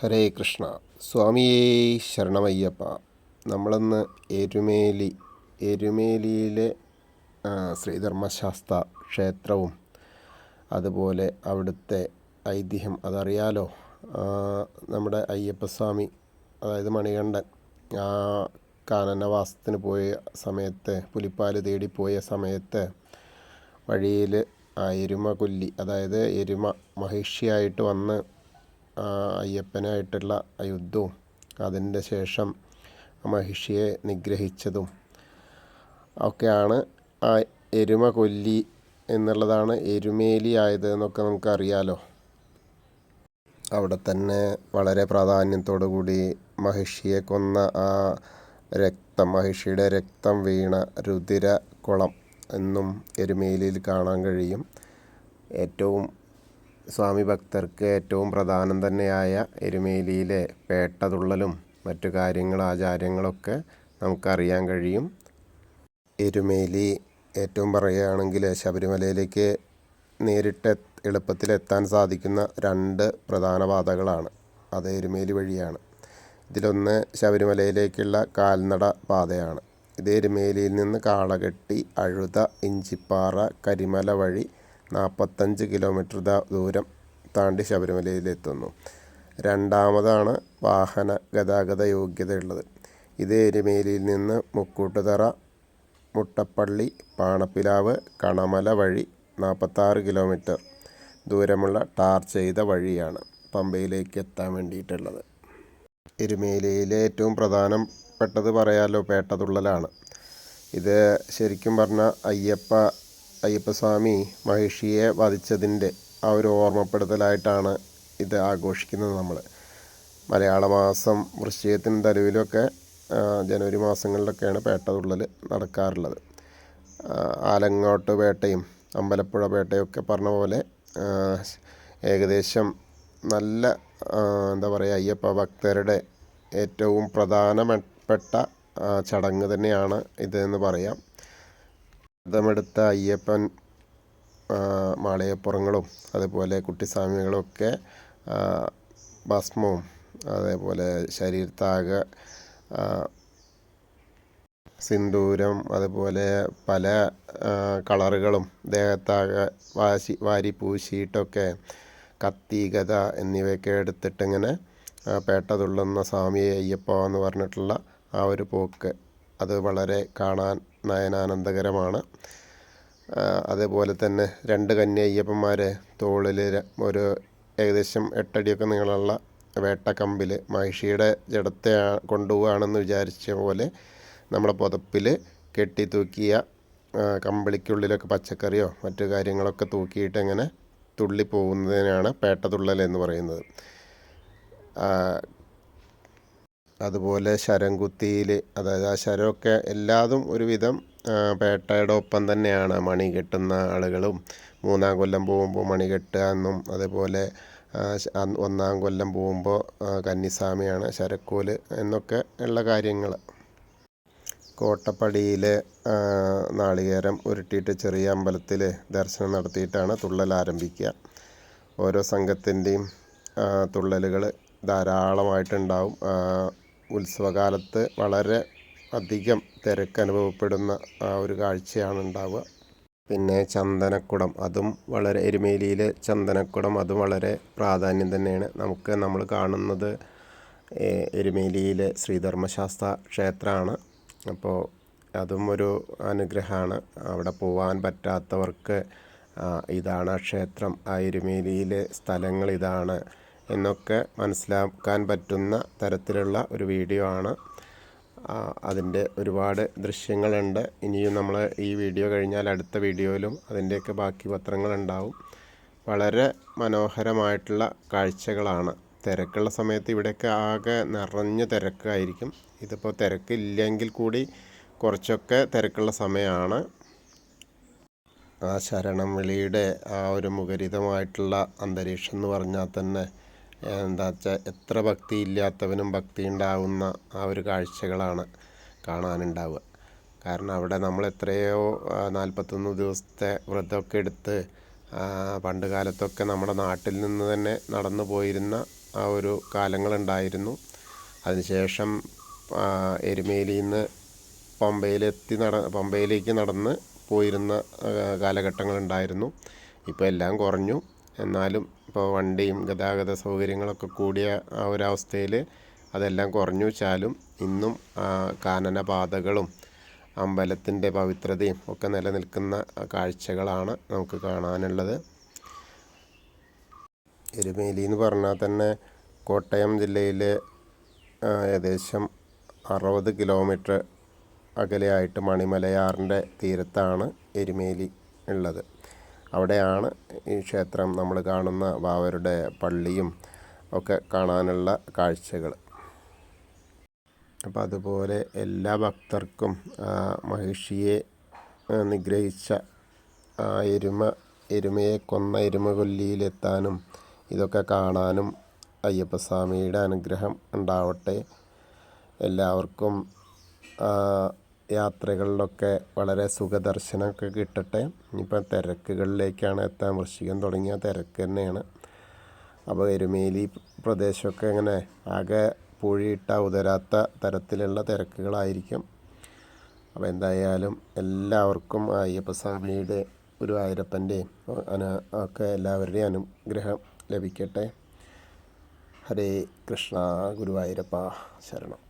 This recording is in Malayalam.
ഹരേ കൃഷ്ണ. സ്വാമിയേ ശരണമയ്യപ്പ. നമ്മളന്ന് എരുമേലി എരുമേലിയിലെ ശ്രീധർമ്മശാസ്ത്ര ശ്രീധർമ്മശാസ്ത ക്ഷേത്രവും അതുപോലെ അവിടുത്തെ ഐതിഹ്യം അതറിയാലോ? നമ്മുടെ അയ്യപ്പസ്വാമി അതായത് മണികണ്ഠൻ ആ കാനനവാസത്തിന് പോയ സമയത്ത് പുലിപ്പാൽ തേടിപ്പോയ സമയത്ത് വഴിയിൽ ആ എരുമ കൊല്ലി അതായത് എരുമ മഹിഷിയായിട്ട് വന്ന് അയ്യപ്പനായിട്ടുള്ള യുദ്ധവും അതിന്റെ ശേഷം മഹിഷിയെ നിഗ്രഹിച്ചതും ഒക്കെയാണ് ആ എരുമ കൊല്ലി എന്നുള്ളതാണ് എരുമേലി ആയത് എന്നൊക്കെ നമുക്കറിയാലോ. അവിടെ തന്നെ വളരെ പ്രാധാന്യത്തോടു കൂടി മഹിഷിയെ കൊന്ന ആ രക്തം മഹിഷിയുടെ രക്തം വീണ രുതിര കുളം എന്നും എരുമേലിയിൽ കാണാൻ കഴിയും. ഏറ്റവും സ്വാമി ഭക്തർക്ക് ഏറ്റവും പ്രധാനം തന്നെയായ എരുമേലിയിലെ പേട്ടതുള്ളലും മറ്റു കാര്യങ്ങൾ ആചാരങ്ങളൊക്കെ നമുക്കറിയാൻ കഴിയും. എരുമേലി ഏറ്റവും പറയുകയാണെങ്കിൽ ശബരിമലയിലേക്ക് നേരിട്ട് എളുപ്പത്തിൽ എത്താൻ സാധിക്കുന്ന രണ്ട് പ്രധാന പാതകളാണ്. അത് എരുമേലി വഴിയാണ്. ഇതിലൊന്ന് ശബരിമലയിലേക്കുള്ള കാൽനട പാതയാണ്. ഇത് എരുമേലിയിൽ നിന്ന് കാളകെട്ടി അഴുത ഇഞ്ചിപ്പാറ കരിമല വഴി നാൽപ്പത്തഞ്ച് കിലോമീറ്റർ ദൂരം താണ്ടി ശബരിമലയിലെത്തുന്നു. രണ്ടാമതാണ് വാഹന ഗതാഗത യോഗ്യതയുള്ളത്. ഇത് എരുമേലിയിൽ നിന്ന് മുക്കൂട്ടുതറ മുട്ടപ്പള്ളി പാണപ്പിലാവ് കണമല വഴി നാൽപ്പത്താറ് കിലോമീറ്റർ ദൂരമുള്ള ടാർ ചെയ്ത വഴിയാണ് പമ്പയിലേക്ക് എത്താൻ വേണ്ടിയിട്ടുള്ളത്. എരുമേലിയിലെ ഏറ്റവും പ്രധാനപ്പെട്ടത് പറയാലോ പേട്ടതുള്ളലാണ്. ഇത് ശരിക്കും പറഞ്ഞാൽ അയ്യപ്പ അയ്യപ്പസ്വാമി മഹിഷിയെ വധിച്ചതിന്റെ ആ ഒരു ഓർമ്മപ്പെടുത്തലായിട്ടാണ് ഇത് ആഘോഷിക്കുന്നത് നമ്മൾ. മലയാള മാസം വൃശ്ചികത്തിനും തലവിലൊക്കെ ജനുവരി മാസങ്ങളിലൊക്കെയാണ് പേട്ടതുള്ളൽ നടക്കാറുള്ളത്. ആലങ്ങോട്ട് പേട്ടയും അമ്പലപ്പുഴ പേട്ടയും ഒക്കെ പറഞ്ഞ പോലെ ഏകദേശം നല്ല എന്താ പറയുക അയ്യപ്പ ഭക്തരുടെ ഏറ്റവും പ്രധാനപ്പെട്ട ചടങ്ങ് തന്നെയാണ് ഇതെന്ന് പറയാം. വ്രതമെടുത്ത അയ്യപ്പൻ മാളയപ്പുറങ്ങളും അതുപോലെ കുട്ടിസ്വാമികളും ഒക്കെ ഭസ്മവും അതേപോലെ ശരീരത്താകെ സിന്ദൂരം അതുപോലെ പല കളറുകളും ദേഹത്താകെ വാശി വാരി പൂശിയിട്ടൊക്കെ കത്തി ഗത എന്നിവയൊക്കെ എടുത്തിട്ടിങ്ങനെ പേട്ട തുള്ളുന്ന സ്വാമിയെ അയ്യപ്പ എന്ന് പറഞ്ഞിട്ടുള്ള ആ ഒരു പോക്ക്. അത് വളരെ കാണാൻ നയനാനന്ദകരമാണ്. അതേപോലെ തന്നെ രണ്ട് കന്യയ്യപ്പന്മാരെ തോളിൽ ഒരു ഏകദേശം എട്ടടിയൊക്കെ നീളമുള്ള വേട്ടക്കമ്പിൽ മഹിഷിയുടെ ജഡത്തെ കൊണ്ടുപോവുകയാണെന്ന് വിചാരിച്ച പോലെ നമ്മുടെ പുതപ്പിൽ കെട്ടി തൂക്കിയ കമ്പിളിക്കുള്ളിലൊക്കെ പച്ചക്കറിയോ മറ്റു കാര്യങ്ങളൊക്കെ തൂക്കിയിട്ട് ഇങ്ങനെ തുള്ളി പോകുന്നതിനാണ് പേട്ടതുള്ളൽ എന്ന് പറയുന്നത്. അതുപോലെ ശരംകുത്തിയിൽ അതായത് ആ ശരമൊക്കെ എല്ലാതും ഒരുവിധം പേട്ടയുടെ ഒപ്പം തന്നെയാണ് മണി കെട്ടുന്ന ആളുകളും. മൂന്നാം കൊല്ലം പോകുമ്പോൾ മണി കെട്ടുക എന്നും അതേപോലെ ഒന്നാം കൊല്ലം പോകുമ്പോൾ കന്നിസ്വാമിയാണ് ശരക്കോൽ എന്നൊക്കെ ഉള്ള കാര്യങ്ങൾ കോട്ടപ്പടിയിൽ നാളികേരം ഉരുട്ടിയിട്ട് ചെറിയ അമ്പലത്തിൽ ദർശനം നടത്തിയിട്ടാണ് തുള്ളൽ ആരംഭിക്കുക. ഓരോ സംഘത്തിന്റെയും തുള്ളലുകൾ ധാരാളമായിട്ടുണ്ടാവും. ഉത്സവകാലത്ത് വളരെ അധികം തിരക്ക് അനുഭവപ്പെടുന്ന ആ ഒരു കാഴ്ചയാണ് ഉണ്ടാവുക. പിന്നെ ചന്ദനക്കുടം അതും വളരെ എരുമേലിയിലെ ചന്ദനക്കുടം അതും വളരെ പ്രാധാന്യം തന്നെയാണ് നമുക്ക് നമ്മൾ കാണുന്നത്. എരുമേലിയിലെ ശ്രീധർമ്മശാസ്ത്ര ക്ഷേത്രമാണ്. അപ്പോൾ അതും ഒരു അനുഗ്രഹമാണ്. അവിടെ പോകാൻ പറ്റാത്തവർക്ക് ഇതാണ് ക്ഷേത്രം ആ എരുമേലിയിലെ സ്ഥലങ്ങൾ ഇതാണ്. എന്നൊക്കെ മനസ്സിലാക്കാൻ പറ്റുന്ന തരത്തിലുള്ള ഒരു വീഡിയോ ആണ്. അതിന്റെ ഒരുപാട് ദൃശ്യങ്ങളുണ്ട്. ഇനിയും നമ്മൾ ഈ വീഡിയോ കഴിഞ്ഞാൽ അടുത്ത വീഡിയോയിലും അതിന്റെയൊക്കെ ബാക്കി പത്രങ്ങളുണ്ടാവും. വളരെ മനോഹരമായിട്ടുള്ള കാഴ്ചകളാണ്. തിരക്കുള്ള സമയത്ത് ഇവിടെയൊക്കെ ആകെ നിറഞ്ഞ തിരക്കായിരിക്കും. ഇതിപ്പോൾ തിരക്കില്ലെങ്കിൽ കൂടി കുറച്ചൊക്കെ തിരക്കുള്ള സമയമാണ്. ആ ശരണം വിളിയുടെ ആ ഒരു മുഖരിതമായിട്ടുള്ള അന്തരീക്ഷം എന്ന് പറഞ്ഞാൽ തന്നെ എന്താ വെച്ചാൽ എത്ര ഭക്തി ഇല്ലാത്തവനും ഭക്തി ഉണ്ടാവുന്ന ആ ഒരു കാഴ്ചകളാണ് കാണാനുണ്ടാവുക. കാരണം അവിടെ നമ്മൾ എത്രയോ നാൽപ്പത്തൊന്ന് ദിവസത്തെ വ്രതമൊക്കെ എടുത്ത് പണ്ട് കാലത്തൊക്കെ നമ്മുടെ നാട്ടിൽ നിന്ന് തന്നെ നടന്നു പോയിരുന്ന ആ ഒരു കാലങ്ങളുണ്ടായിരുന്നു. അതിനുശേഷം എരുമേലിയിൽ നിന്ന് പമ്പയിലെത്തി നട പമ്പയിലേക്ക് നടന്ന് പോയിരുന്ന കാലഘട്ടങ്ങളുണ്ടായിരുന്നു. ഇപ്പോൾ എല്ലാം കുറഞ്ഞു. എന്നാലും ഇപ്പോൾ വണ്ടിയും ഗതാഗത സൗകര്യങ്ങളൊക്കെ കൂടിയ ആ ഒരവസ്ഥയിൽ അതെല്ലാം കുറഞ്ഞു വെച്ചാലും ഇന്നും കാനന കാനനപാതകളും അമ്പലത്തിന്റെ പവിത്രതയും ഒക്കെ നിലനിൽക്കുന്ന കാഴ്ചകളാണ് നമുക്ക് കാണാനുള്ളത്. എരുമേലി എന്ന് പറഞ്ഞാൽ തന്നെ കോട്ടയം ജില്ലയിലെ ഏകദേശം അറുപത് കിലോമീറ്റർ അകലെയായിട്ട് മണിമലയാറിന്റെ തീരത്താണ് എരുമേലി ഉള്ളത്. അവിടെയാണ് ഈ ക്ഷേത്രം നമ്മൾ കാണുന്ന ബാവരുടെ പള്ളിയും ഒക്കെ കാണാനുള്ള കാഴ്ചകൾ. അപ്പോൾ അതുപോലെ എല്ലാ ഭക്തർക്കും മഹിഷിയെ നിഗ്രഹിച്ച എരുമ എരുമയെ കൊന്ന എരുമ കൊല്ലിയിലെത്താനും ഇതൊക്കെ കാണാനും അയ്യപ്പസ്വാമിയുടെ അനുഗ്രഹം ഉണ്ടാവട്ടെ. എല്ലാവർക്കും യാത്രകളിലൊക്കെ വളരെ സുഖദർശനമൊക്കെ കിട്ടട്ടെ. ഇനിയിപ്പോൾ തിരക്കുകളിലേക്കാണ് എത്താൻ വൃശ്ചികം തുടങ്ങിയ തിരക്ക് തന്നെയാണ്. അപ്പോൾ എരുമേലി പ്രദേശമൊക്കെ ഇങ്ങനെ ആകെ പൂഴിയിട്ട ഉതരാത്ത തരത്തിലുള്ള തിരക്കുകളായിരിക്കും. അപ്പോൾ എന്തായാലും എല്ലാവർക്കും അയ്യപ്പസ്വാമിയുടെ ആയിരപ്പന്റെയും ഒക്കെ എല്ലാവരുടെയും അനുഗ്രഹം ലഭിക്കട്ടെ. ഹരേ കൃഷ്ണ ഗുരുവായൂരപ്പ ശരണം.